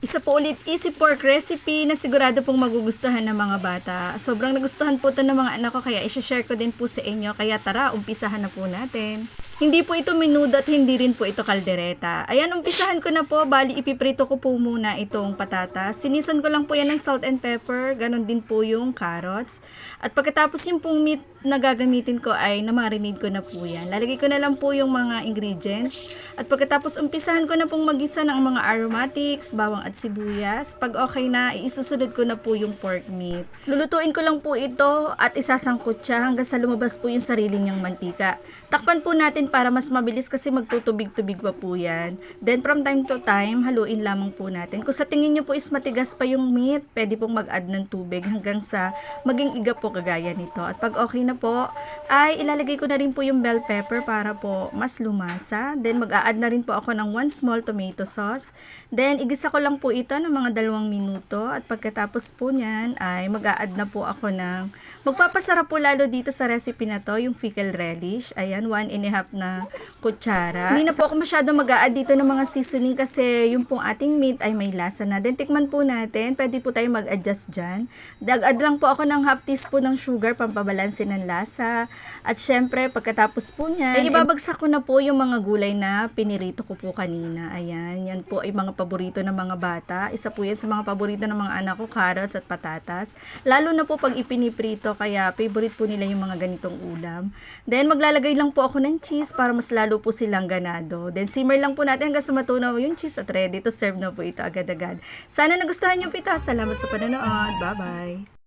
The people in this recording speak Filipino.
Isa po ulit easy pork recipe na sigurado pong magugustuhan ng mga bata. Sobrang nagustuhan po ito ng mga anak ko kaya i-share ko din po sa inyo. Kaya tara, umpisahan na po natin. Hindi po ito minudo at hindi rin po ito kaldereta. Ayan, umpisahan ko na po. Bali, ipiprito ko po muna itong patatas. Sinisan ko lang po yan ng salt and pepper. Ganon din po yung carrots. At pagkatapos yung pong meat na gagamitin ko ay namarinade ko na po yan. Lalagay ko na lang po yung mga ingredients. At pagkatapos umpisahan ko na pong magisa ng mga aromatics, bawang at sibuyas. Pag okay na, isusunod ko na po yung pork meat. Lulutuin ko lang po ito at isasangkot siya hanggang sa lumabas po yung sarili niyang mantika. Takpan po natin para mas mabilis kasi magtutubig-tubig pa po yan. Then from time to time, haluin lamang po natin. Kung sa tingin nyo po is matigas pa yung meat, pwede pong mag-add ng tubig hanggang sa maging iga po kagaya nito. At pag okay na po, ay ilalagay ko na rin po yung bell pepper para po mas lumasa. Then mag-a-add na rin po ako ng one small tomato sauce. Then igisa ko lang po ito ng mga dalawang minuto. At pagkatapos po niyan, ay mag-a-add na po ako ng magpapasarap po lalo dito sa recipe na to, yung pickle relish. Ayan, one and a half na kutsara. Hindi na po ako masyado mag-a-add dito ng mga seasoning kasi yung pong ating meat ay may lasa na. Then tikman po natin, pwede po tayo mag-adjust dyan. Dag-add lang po ako ng half teaspoon ng sugar pampabalansin ng lasa. At syempre, pagkatapos po niyan, ay ibabagsak ko na po yung mga gulay na pinirito ko po kanina. Ayan, yan po ay mga paborito ng mga bata. Isa po yan sa mga paborito ng mga anak ko, carrots at patatas. Lalo na po pag ipiniprito, kaya favorite po nila yung mga ganitong ulam. Then, maglalagay lang po ako ng cheese para mas lalo po silang ganado. Then, simmer lang po natin hanggang sa matunaw yung cheese at ready to serve na po ito agad-agad. Sana nagustuhan po ito. Salamat sa panonood. Bye-bye!